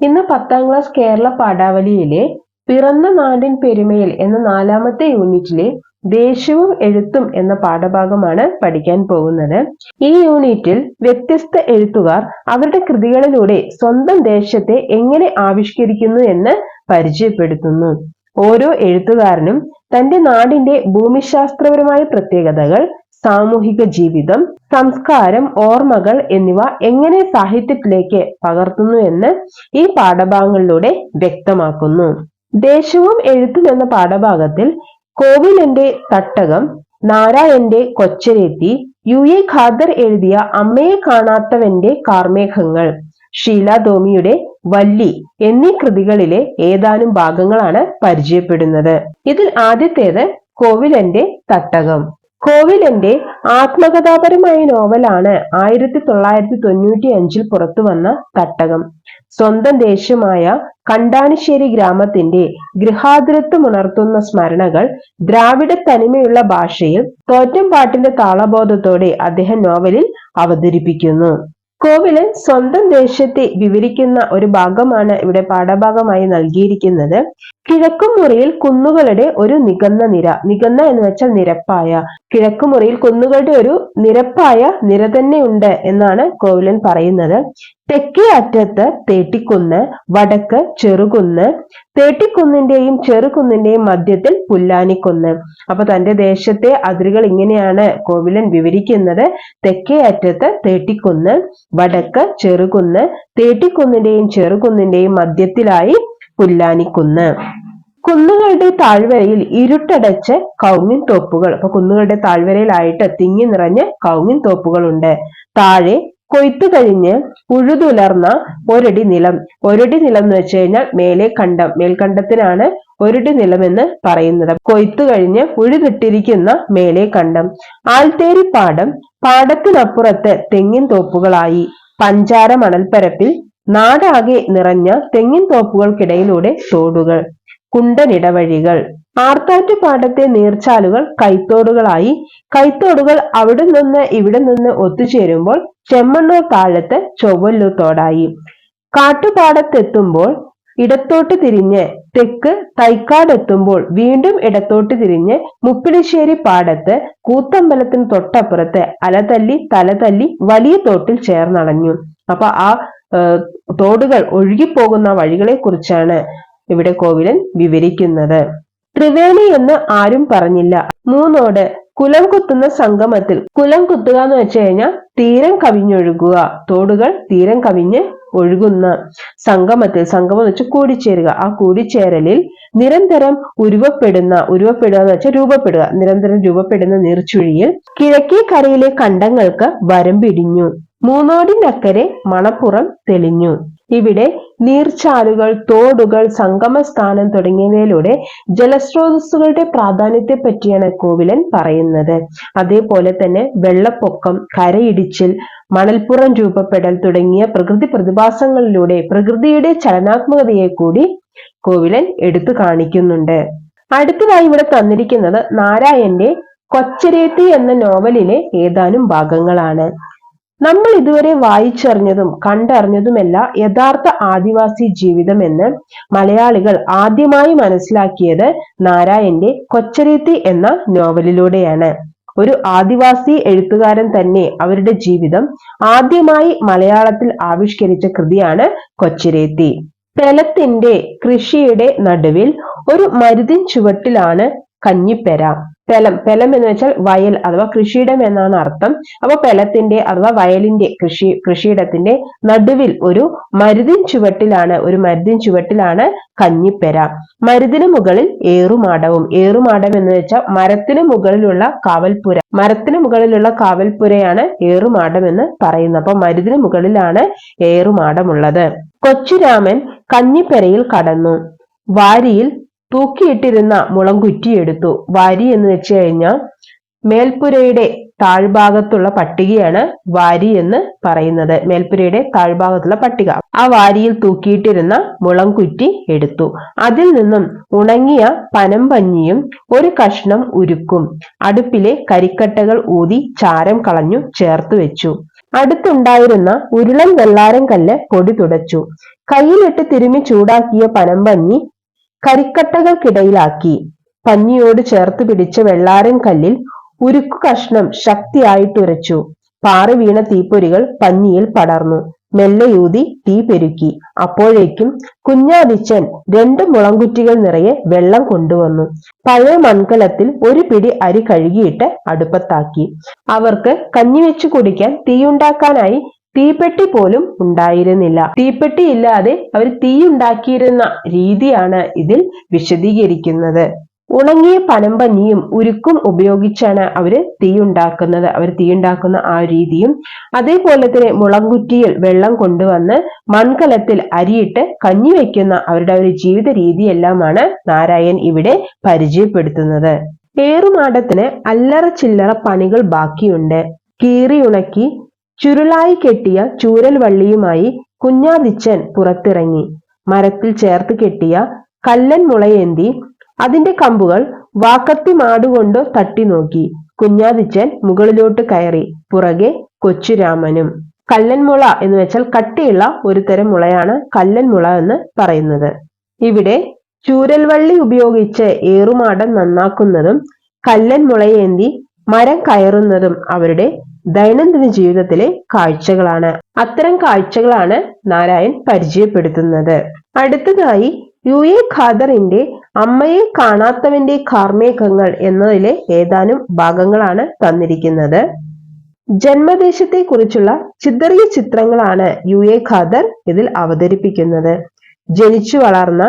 ഇന്ന് പത്താം ക്ലാസ് കേരള പാഠാവലിയിലെ പിറന്ന നാടിൻ പെരുമയിൽ എന്ന നാലാമത്തെ യൂണിറ്റിലെ ദേശവും എഴുത്തും എന്ന പാഠഭാഗമാണ് പഠിക്കാൻ പോകുന്നത്. ഈ യൂണിറ്റിൽ വ്യത്യസ്ത എഴുത്തുകാർ അവരുടെ കൃതികളിലൂടെ സ്വന്തം ദേശത്തെ എങ്ങനെ ആവിഷ്കരിക്കുന്നു എന്ന് പരിചയപ്പെടുത്തുന്നു. ഓരോ എഴുത്തുകാരനും തന്റെ നാടിന്റെ ഭൂമിശാസ്ത്രപരമായ പ്രത്യേകതകൾ സാമൂഹിക ജീവിതം സംസ്കാരം ഓർമ്മകൾ എന്നിവ എങ്ങനെ സാഹിത്യത്തിലേക്ക് പകർത്തുന്നു എന്ന് ഈ പാഠഭാഗങ്ങളിലൂടെ വ്യക്തമാക്കുന്നു. ദേശവും എഴുത്തും എന്ന പാഠഭാഗത്തിൽ കോവിലന്റെ തട്ടകം നാരായന്റെ കൊച്ചരേത്തി യു എ ഖാദർ എഴുതിയ അമ്മയെ കാണാത്തവന്റെ കാർമേഘങ്ങൾ ഷീല ധോമിയുടെ വല്ലി എന്നീ കൃതികളിലെ ഏതാനും ഭാഗങ്ങളാണ് പരിചയപ്പെടുന്നത്. ഇതിൽ ആദ്യത്തേത് കോവിലന്റെ തട്ടകം. കോവിലന്റെ ആത്മകഥാപരമായ നോവലാണ് ആയിരത്തി തൊള്ളായിരത്തി തൊണ്ണൂറ്റി അഞ്ചിൽ പുറത്തു വന്ന തട്ടകം. സ്വന്തം ദേശമായ കണ്ടാണിശ്ശേരി ഗ്രാമത്തിന്റെ ഉണർത്തുന്ന സ്മരണകൾ ദ്രാവിഡ തനിമയുള്ള ഭാഷയിൽ തോറ്റം പാട്ടിന്റെ താളബോധത്തോടെ അദ്ദേഹം നോവലിൽ അവതരിപ്പിക്കുന്നു. കോവിലൻ സ്വന്തം ദേശത്തെ വിവരിക്കുന്ന ഒരു ഭാഗമാണ് ഇവിടെ പാഠഭാഗമായി നൽകിയിരിക്കുന്നത്. കിഴക്കുമുറിയിൽ കുന്നുകളുടെ ഒരു നികന്ന നിര നികന്ന എന്ന് വെച്ചാൽ നിരപ്പായ. കിഴക്കുമുറിയിൽ കുന്നുകളുടെ ഒരു നിരപ്പായ നിര തന്നെ ഉണ്ട് എന്നാണ് കോവിലൻ പറയുന്നത്. തെക്കേ അറ്റത്ത് തേട്ടിക്കുന്ന് വടക്ക് ചെറുകുന്ന് തേട്ടിക്കുന്നിന്റെയും ചെറുകുന്നിന്റെയും മധ്യത്തിൽ പുല്ലാനിക്കുന്ന്. അപ്പൊ തന്റെ ദേശത്തെ അതിരുകൾ ഇങ്ങനെയാണ് കോവിലൻ വിവരിക്കുന്നത്. തെക്കേ അറ്റത്ത് തേട്ടിക്കുന്ന് വടക്ക് ചെറുകുന്ന് തേട്ടിക്കുന്നിന്റെയും ചെറുകുന്നിന്റെയും മധ്യത്തിലായി പുല്ലാനിക്കുന്ന്. കുന്നുകളുടെ താഴ്വരയിൽ ഇരുട്ടടച്ച് കൗങ്ങിൻ തോപ്പുകൾ. അപ്പൊ കുന്നുകളുടെ താഴ്വരയിലായിട്ട് തിങ്ങി നിറഞ്ഞ് കൗങ്ങിൻ തോപ്പുകളുണ്ട്. താഴെ കൊയ്ത്തു കഴിഞ്ഞ് ഉഴുതുലർന്ന ഒരടി നിലം. ഒരടി നിലം എന്ന് വെച്ച് കഴിഞ്ഞാൽ മേലെ കണ്ടം. മേൽക്കണ്ടത്തിനാണ് ഒരടി നിലം എന്ന് പറയുന്നത്. കൊയ്ത്തു കഴിഞ്ഞ് ഉഴുതിട്ടിരിക്കുന്ന മേലെ കണ്ടം. ആൽത്തേരി പാടം പാടത്തിനപ്പുറത്ത് തെങ്ങിൻ തോപ്പുകളായി. പഞ്ചാര മണൽപ്പരപ്പിൽ നാടാകെ നിറഞ്ഞ തെങ്ങിൻ തോപ്പുകൾക്കിടയിലൂടെ തോടുകൾ. കുണ്ടനിടവഴികൾ. പാടത്തെ നീർച്ചാലുകൾ കൈത്തോടുകളായി. കൈത്തോടുകൾ അവിടെ നിന്ന് ഇവിടെ നിന്ന് ഒത്തുചേരുമ്പോൾ ചെമ്മണ്ണൂർ താഴത്ത് ചൊവ്വല്ലൂർ തോടായി കാട്ടുപാടത്തെത്തുമ്പോൾ ഇടത്തോട്ട് തിരിഞ്ഞ് തെക്ക് തൈക്കാടെത്തുമ്പോൾ വീണ്ടും ഇടത്തോട്ട് തിരിഞ്ഞ് മുപ്പിളിശ്ശേരി പാടത്ത് കൂത്തമ്പലത്തിന് തൊട്ടപ്പുറത്ത് അലതല്ലി തലതല്ലി വലിയ തോട്ടിൽ ചേർന്നടഞ്ഞു. അപ്പൊ ആ തോടുകൾ ഒഴുകിപ്പോകുന്ന വഴികളെ കുറിച്ചാണ് ഇവിടെ കോവിലൻ വിവരിക്കുന്നത്. ത്രിവേണി എന്ന് ആരും പറഞ്ഞില്ല. മൂന്നോട് കുലം കുത്തുന്ന സംഗമത്തിൽ കുലം കുത്തുക എന്ന് വെച്ച് കഴിഞ്ഞാൽ തീരം കവിഞ്ഞൊഴുകുക തോടുകൾ തീരം കവിഞ്ഞ് ഒഴുകുന്ന സംഗമത്തിൽ സംഗമം എന്ന് വെച്ചാൽ കൂടിച്ചേരുക. ആ കൂടിച്ചേരലിൽ നിരന്തരം ഉരുവപ്പെടുന്ന ഉരുവപ്പെടുക എന്ന് വെച്ചാൽ രൂപപ്പെടുക. നിരന്തരം രൂപപ്പെടുന്ന നീർച്ചുഴിയിൽ കിഴക്കേ കരയിലെ കണ്ടങ്ങൾക്ക് വരമ്പിടിഞ്ഞു. മൂന്നോടിനക്കരെ മണപ്പുറം തെളിഞ്ഞു. ഇവിടെ നീർച്ചാലുകൾ തോടുകൾ സംഗമസ്ഥാനം തുടങ്ങിയവയിലൂടെ ജലസ്രോതസ്സുകളുടെ പ്രാധാന്യത്തെ പറ്റിയാണ് കോവിലൻ പറയുന്നത്. അതേപോലെ തന്നെ വെള്ളപ്പൊക്കം കരയിടിച്ചിൽ മണൽപ്പുറം രൂപപ്പെടൽ തുടങ്ങിയ പ്രകൃതി പ്രതിഭാസങ്ങളിലൂടെ പ്രകൃതിയുടെ ചലനാത്മകതയെ കൂടി കോവിലൻ എടുത്തു കാണിക്കുന്നുണ്ട്. അടുത്തതായി ഇവിടെ തന്നിരിക്കുന്നത് നാരായന്റെ കൊച്ചരേത്തി എന്ന നോവലിലെ ഏതാനും ഭാഗങ്ങളാണ്. നമ്മൾ ഇതുവരെ വായിച്ചറിഞ്ഞതും കണ്ടറിഞ്ഞതുമല്ല യഥാർത്ഥ ആദിവാസി ജീവിതം എന്ന് മലയാളികൾ ആദ്യമായി മനസ്സിലാക്കിയത് നാരായന്റെ കൊച്ചരീത്തി എന്ന നോവലിലൂടെയാണ്. ഒരു ആദിവാസി എഴുത്തുകാരൻ തന്നെ അവരുടെ ജീവിതം ആദ്യമായി മലയാളത്തിൽ ആവിഷ്കരിച്ച കൃതിയാണ് കൊച്ചിരേത്തി. പെലത്തിന്റെ കൃഷിയുടെ നടുവിൽ ഒരു മരുതിൻ ചുവട്ടിലാണ് കഞ്ഞിപ്പെര. പെലം. പെലം എന്ന് വെച്ചാൽ വയൽ അഥവാ കൃഷിയിടം എന്നാണ് അർത്ഥം. അപ്പൊ പെലത്തിന്റെ അഥവാ വയലിന്റെ കൃഷി കൃഷിയിടത്തിന്റെ നടുവിൽ ഒരു മരുതിൻ ചുവട്ടിലാണ് ഒരു മരുതിൻ ചുവട്ടിലാണ് കഞ്ഞിപ്പെര. മരുതിന് മുകളിൽ ഏറുമാടവും. ഏറുമാടം എന്ന് വെച്ചാൽ മരത്തിന് മുകളിലുള്ള കാവൽപ്പുര. മരത്തിന് മുകളിലുള്ള കാവൽപ്പുരയാണ് ഏറുമാടം എന്ന് പറയുന്നത്. അപ്പൊ മരുതിന് മുകളിലാണ് ഏറുമാടമുള്ളത് കൊച്ചുരാമൻ കഞ്ഞിപ്പെരയിൽ കടന്നു. വാരിയിൽ തൂക്കിയിട്ടിരുന്ന മുളം കുറ്റിയെടുത്തു. വാരി എന്ന് വെച്ച് കഴിഞ്ഞാൽ മേൽപ്പുരയുടെ താഴ്ഭാഗത്തുള്ള പട്ടികയാണ് വാരി എന്ന് പറയുന്നത്. മേൽപ്പുരയുടെ താഴ്ഭാഗത്തുള്ള പട്ടിക. ആ വാരിയിൽ തൂക്കിയിട്ടിരുന്ന മുളം കുറ്റി എടുത്തു. അതിൽ നിന്നും ഉണങ്ങിയ പനമ്പഞ്ഞിയും ഒരു കഷ്ണം ഉരുക്കും. അടുപ്പിലെ കരിക്കട്ടകൾ ഊതി ചാരം കളഞ്ഞു ചേർത്ത് വെച്ചു. അടുത്തുണ്ടായിരുന്ന ഉരുളൻ വെള്ളാരം കല്ല് പൊടി തുടച്ചു. കയ്യിലിട്ട് തിരുമി ചൂടാക്കിയ പനമ്പഞ്ഞി കരിക്കട്ടകൾക്കിടയിലാക്കി. പഞ്ഞിയോട് ചേർത്ത് പിടിച്ച വെള്ളാരൻ കല്ലിൽ ഉരുക്കു കഷ്ണം ശക്തിയായിട്ടുരച്ചു. പാറി വീണ തീപ്പൊരികൾ പഞ്ഞിയിൽ പടർന്നു. മെല്ലയൂതി തീ പെരുക്കി. അപ്പോഴേക്കും കുഞ്ഞാദിച്ചൻ രണ്ട് മുളങ്കുറ്റികൾ നിറയെ വെള്ളം കൊണ്ടുവന്നു. പഴയ മൺകലത്തിൽ ഒരു പിടി അരി കഴുകിയിട്ട് അടുപ്പത്താക്കി. അവർക്ക് കഞ്ഞി വെച്ചു കുടിക്കാൻ തീയുണ്ടാക്കാനായി തീപ്പെട്ടി പോലും ഉണ്ടായിരുന്നില്ല. തീപ്പെട്ടി ഇല്ലാതെ അവർ തീയുണ്ടാക്കിയിരുന്ന രീതിയാണ് ഇതിൽ വിശദീകരിക്കുന്നത്. ഉണങ്ങിയ പനമ്പഞ്ഞിയും ഉരുക്കും ഉപയോഗിച്ചാണ് അവർ തീയുണ്ടാക്കുന്നത് അവർ തീയുണ്ടാക്കുന്ന ആ രീതിയും അതേപോലെ തന്നെ മുളങ്കുറ്റിയിൽ വെള്ളം കൊണ്ടുവന്ന് മൺകലത്തിൽ അരിയിട്ട് കഞ്ഞി വയ്ക്കുന്ന അവരുടെ ഒരു ജീവിത രീതിയെല്ലാമാണ് നാരായൺ ഇവിടെ പരിചയപ്പെടുത്തുന്നത്. ഏറുമാടത്തിന് അല്ലറ ചില്ലറ പണികൾ ബാക്കിയുണ്ട്. കീറി ഉണക്കി ചുരുളായി കെട്ടിയ ചൂരൽ വള്ളിയുമായി കുഞ്ഞാദിച്ചൻ പുറത്തിറങ്ങി. മരത്തിൽ ചേർത്ത് കെട്ടിയ കല്ലൻ മുളയേന്തി അതിന്റെ കമ്പുകൾ വാക്കത്തി മാടുകൊണ്ട് തട്ടി നോക്കി കുഞ്ഞാദിച്ചൻ മുകളിലോട്ട് കയറി പുറകെ കൊച്ചുരാമനും. കല്ലൻമുള എന്ന് വെച്ചാൽ കട്ടിയുള്ള ഒരു തരം മുളയാണ് കല്ലൻമുള എന്ന് പറയുന്നത്. ഇവിടെ ചൂരൽവള്ളി ഉപയോഗിച്ച് ഏറുമാടം നന്നാക്കുന്നതും കല്ലൻ മുളയേന്തി മരം കയറുന്നതും അവരുടെ ദൈനംദിന ജീവിതത്തിലെ കാഴ്ചകളാണ്. അത്തരം കാഴ്ചകളാണ് നാരായൺ പരിചയപ്പെടുത്തുന്നത്. അടുത്തതായി യു എ ഖാദറിന്റെ അമ്മയെ കാണാത്തവന്റെ കാർമേഘങ്ങൾ എന്നതിലെ ഏതാനും ഭാഗങ്ങളാണ് തന്നിരിക്കുന്നത്. ജന്മദേശത്തെ കുറിച്ചുള്ള ചിതറിയ ചിത്രങ്ങളാണ് യു എ ഖാദർ ഇതിൽ അവതരിപ്പിക്കുന്നത്. ജനിച്ചു വളർന്ന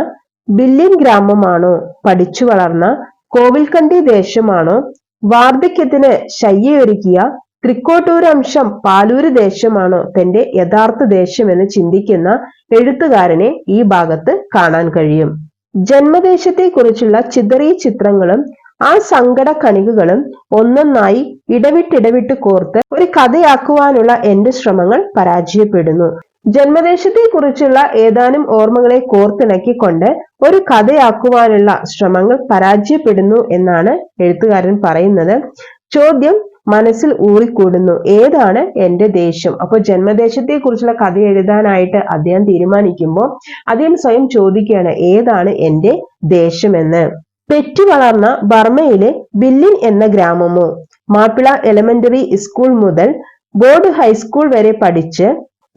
ബില്യൻ ഗ്രാമമാണോ? പഠിച്ചു വളർന്ന കോവിൽക്കണ്ടി ദേശമാണോ? വാർദ്ധക്യത്തിന് ശയ്യൊരുക്കിയ തൃക്കോട്ടൂരംശം പാലൂര് ദേശമാണോ തന്റെ യഥാർത്ഥ ദേശമെന്ന് ചിന്തിക്കുന്ന എഴുത്തുകാരനെ ഈ ഭാഗത്ത് കാണാൻ കഴിയും. ജന്മദേശത്തെക്കുറിച്ചുള്ള ചിതറിയ ചിത്രങ്ങളും ആ സങ്കട കണികകളും ഒന്നൊന്നായി ഇടവിട്ടിടവിട്ട് കോർത്ത് ഒരു കഥയാക്കുവാനുള്ള എന്റെ ശ്രമങ്ങൾ പരാജയപ്പെടുന്നു. ജന്മദേശത്തെക്കുറിച്ചുള്ള ഏതാനും ഓർമ്മകളെ കോർത്തിണക്കിക്കൊണ്ട് ഒരു കഥയാക്കുവാനുള്ള ശ്രമങ്ങൾ പരാജയപ്പെടുന്നു എന്നാണ് എഴുത്തുകാരൻ പറയുന്നത്. ചോദ്യം മനസ്സിൽ ഊറിക്കൂടുന്നു. ഏതാണ് എന്റെ ദേശം അപ്പോൾ ജന്മദേശത്തെ കുറിച്ചുള്ള കഥ എഴുതാനായിട്ട് അദ്ദേഹം തീരുമാനിക്കുമ്പോൾ അദ്ദേഹം സ്വയം ചോദിക്കുകയാണ് ഏതാണ് എന്റെ ദേശമെന്ന് പെറ്റു വളർന്ന ബർമയിലെ ബില്ലിൻ എന്ന ഗ്രാമമോ? മാപ്പിള എലമെന്ററി സ്കൂൾ മുതൽ ബോർഡ് ഹൈസ്കൂൾ വരെ പഠിച്ച്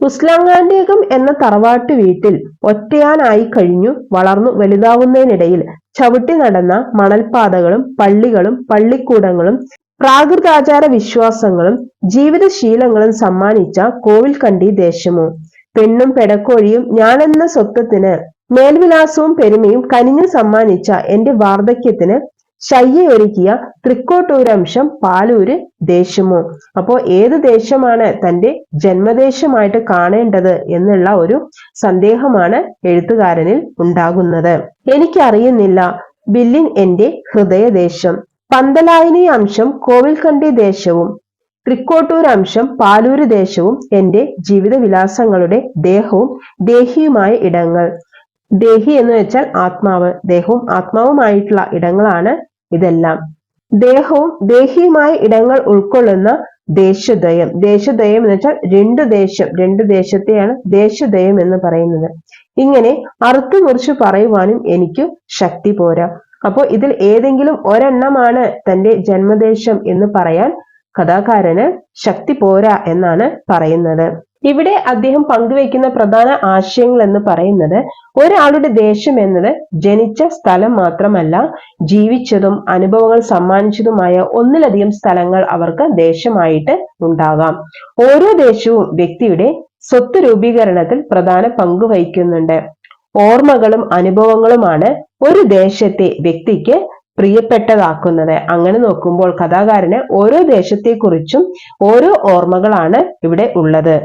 ഉസ്ലാങ്ങാണ്ടേകം എന്ന തറവാട്ട് വീട്ടിൽ ഒറ്റയാനായി കഴിഞ്ഞു വളർന്നു വലുതാവുന്നതിനിടയിൽ ചവിട്ടി നടന്ന മണൽപാതകളും പള്ളികളും പള്ളിക്കൂടങ്ങളും പ്രാകൃതാചാര വിശ്വാസങ്ങളും ജീവിതശീലങ്ങളും സമ്മാനിച്ച കോവിൽക്കണ്ടി ദേശമോ. പെണ്ണും പെടക്കോഴിയും ഞാനെന്ന സ്വത്വത്തിന് മേൽവിലാസവും പെരുമയും കനിഞ്ഞു സമ്മാനിച്ച എന്റെ വാർദ്ധക്യത്തിന് ശയ്യൊരുക്കിയ തൃക്കോട്ടൂരംശം പാലൂര് ദേശമോ? അപ്പോ ഏത് ദേശമാണ് തന്റെ ജന്മദേശമായിട്ട് കാണേണ്ടത് എന്നുള്ള ഒരു സന്ദേഹമാണ് എഴുത്തുകാരനിൽ ഉണ്ടാകുന്നത്. എനിക്കറിയുന്നില്ല ബില്ലിൻ എന്റെ ഹൃദയദേശം. പന്തലായനി അംശം കോവിൽക്കണ്ടി ദേശവും. തൃക്കോട്ടൂർ അംശം പാലൂര് ദേശവും എന്റെ ജീവിതവിലാസങ്ങളുടെ ദേഹവും ദേഹിയുമായ ഇടങ്ങൾ. ദേഹി എന്ന് വെച്ചാൽ ആത്മാവ്. ദേഹവും ആത്മാവുമായിട്ടുള്ള ഇടങ്ങളാണ് ഇതെല്ലാം. ദേഹവും ദേഹിയുമായ ഇടങ്ങൾ ഉൾക്കൊള്ളുന്ന ദേശദ്വയം ദേശദ്വയം എന്ന് വെച്ചാൽ രണ്ട് ദേശം. രണ്ട് ദേശത്തെയാണ് ദേശദ്വയം എന്ന് പറയുന്നത്. ഇങ്ങനെ അറുത്തു മുറിച്ച് പറയുവാനും എനിക്ക് ശക്തി പോരാ. അപ്പോൾ ഇതിൽ ഏതെങ്കിലും ഒരെണ്ണമാണ് തന്റെ ജന്മദേശം എന്ന് പറയാൻ കഥാകാരന് ശക്തി പോരാ എന്നാണ് പറയുന്നത്. ഇവിടെ അദ്ദേഹം പങ്കുവയ്ക്കുന്ന പ്രധാന ആശയങ്ങൾ എന്ന് പറയുന്നത് ഒരാളുടെ ദേശം എന്നത് ജനിച്ച സ്ഥലം മാത്രമല്ല ജീവിച്ചതും അനുഭവങ്ങൾ സമ്മാനിച്ചതുമായ ഒന്നിലധികം സ്ഥലങ്ങൾ അവർക്ക് ദേശമായിട്ട് ഉണ്ടാകാം. ഓരോ ദേശവും വ്യക്തിയുടെ സ്വത്ത് രൂപീകരണത്തിൽ പ്രധാന പങ്ക് വഹിക്കുന്നുണ്ട്. ഓർമ്മകളും അനുഭവങ്ങളുമാണ് ഒരു ദേശത്തെ വ്യക്തിക്ക് പ്രിയപ്പെട്ടതാക്കുന്നത്. അങ്ങനെ നോക്കുമ്പോൾ കഥാകാരന് ഓരോ ദേശത്തെക്കുറിച്ചും ഓരോ ഓർമ്മകളാണ് ഇവിടെ ഉള്ളത്.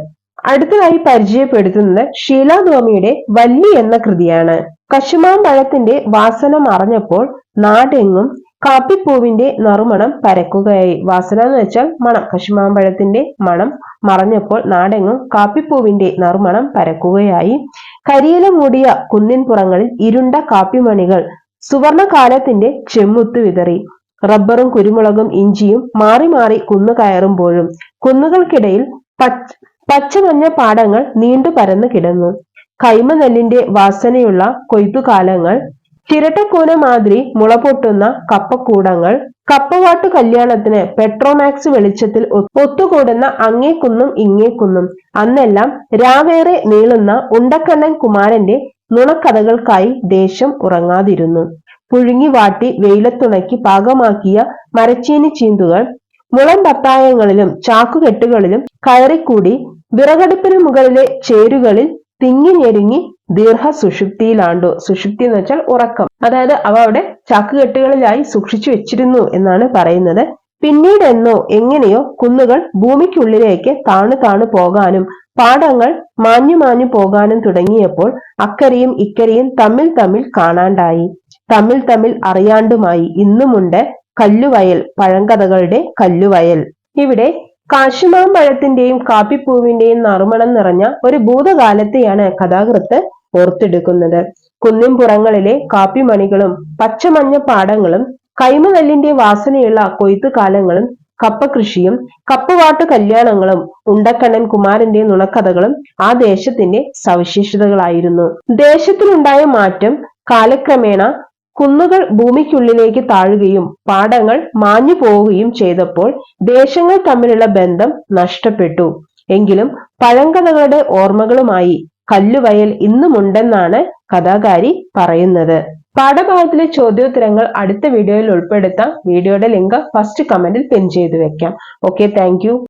അടുത്തതായി പരിചയപ്പെടുത്തുന്നത് ഷീലാദ്വാമിയുടെ വല്ലി എന്ന കൃതിയാണ്. കശുമാമ്പഴത്തിന്റെ വാസന മറഞ്ഞപ്പോൾ നാടെങ്ങും കാപ്പിപ്പൂവിന്റെ നറുമണം പരക്കുകയായി. വാസന എന്ന് വെച്ചാൽ മണം. കശുമാമ്പഴത്തിന്റെ മണം മറഞ്ഞപ്പോൾ നാടെങ്ങും കാപ്പിപ്പൂവിന്റെ നറുമണം പരക്കുകയായി. കരിയില മൂടിയ കുന്നിൻപുറങ്ങളിൽ ഇരുണ്ട കാപ്പിമണികൾ സുവർണകാലത്തിന്റെ ചെമ്മുത്ത് വിതറി. റബ്ബറും കുരുമുളകും ഇഞ്ചിയും മാറി മാറി കുന്നു കയറുമ്പോഴും കുന്നുകൾക്കിടയിൽ പച്ച പച്ചമഞ്ഞ പാടങ്ങൾ നീണ്ടു പരന്നു കിടന്നു. കൈമനെല്ലിന്റെ വാസനയുള്ള കൊയ്ത്തുകാലങ്ങൾ ചിരട്ടക്കൂന മാതിരി മുളപൊട്ടുന്ന കപ്പക്കൂടങ്ങൾ കപ്പവാട്ടു കല്യാണത്തിന് പെട്രോമാക്സ് വെളിച്ചത്തിൽ ഒത്തുകൂടുന്ന അങ്ങേക്കുന്നും ഇങ്ങേക്കുന്നും. അന്നെല്ലാം രാവേറെ നീളുന്ന ഉണ്ടക്കണ്ണൻ കുമാരന്റെ നുണക്കഥകൾക്കായി ദേശം ഉറങ്ങാതിരുന്നു. പുഴുങ്ങി വാട്ടി വെയിലത്തുണക്കി പാകമാക്കിയ മരച്ചീനി ചീന്തുകൾ മുളം പത്തായങ്ങളിലും ചാക്കുകെട്ടുകളിലും കയറിക്കൂടി വിറകടുപ്പിന് മുകളിലെ ചേരുകളിൽ തിങ്ങി ഞെരുങ്ങി ദീർഘ സുഷുപ്തിയിലാണ്ടു സുഷുപ്തി എന്ന് വെച്ചാൽ ഉറക്കം. അതായത് അവ അവിടെ ചാക്കുകെട്ടുകളിലായി സൂക്ഷിച്ചു വെച്ചിരുന്നു എന്നാണ് പറയുന്നത്. പിന്നീട് എന്നോ എങ്ങനെയോ കുന്നുകൾ ഭൂമിക്കുള്ളിലേക്ക് താണു താണു പോകാനും പാടങ്ങൾ മാഞ്ഞു മാഞ്ഞു പോകാനും തുടങ്ങിയപ്പോൾ അക്കരയും ഇക്കരയും തമ്മിൽ തമ്മിൽ കാണാണ്ടായി. തമ്മിൽ തമ്മിൽ അറിയാണ്ടുമായി. ഇന്നുമുണ്ട് കല്ലുവയൽ പഴങ്കഥകളുടെ കല്ലുവയൽ. ഇവിടെ കാശുമാമ്പഴത്തിന്റെയും കാപ്പിപ്പൂവിന്റെയും നറുമണം നിറഞ്ഞ ഒരു ഭൂതകാലത്തെയാണ് കഥാകൃത്ത് ഓർത്തെടുക്കുന്നത്. കുന്നിൻപുറങ്ങളിലെ കാപ്പിമണികളും പച്ചമഞ്ഞ പാടങ്ങളും കൈമനെല്ലിന്റെ വാസനയുള്ള കൊയ്ത്തുകാലങ്ങളും കപ്പകൃഷിയും കപ്പവാട്ട് കല്യാണങ്ങളും ഉണ്ടക്കണ്ണൻ കുമാരന്റെ നുണക്കഥകളും ആ ദേശത്തിന്റെ സവിശേഷതകളായിരുന്നു. ദേശത്തിലുണ്ടായ മാറ്റം കാലക്രമേണ കുന്നുകൾ ഭൂമിക്കുള്ളിലേക്ക് താഴുകയും പാടങ്ങൾ മാഞ്ഞു പോവുകയും ചെയ്തപ്പോൾ ദേശങ്ങൾ തമ്മിലുള്ള ബന്ധം നഷ്ടപ്പെട്ടു. എങ്കിലും പഴങ്കഥകളുടെ ഓർമ്മകളുമായി കല്ലുവയൽ ഇന്നുമുണ്ടെന്നാണ് കഥാകാരി പറയുന്നത്. പാഠഭാഗത്തിലെ ചോദ്യോത്തരങ്ങൾ അടുത്ത വീഡിയോയിൽ ഉൾപ്പെടുത്താം. വീഡിയോയുടെ ലിങ്ക് ഫസ്റ്റ് കമന്റിൽ പിൻ ചെയ്തു വെക്കാം. Okay thank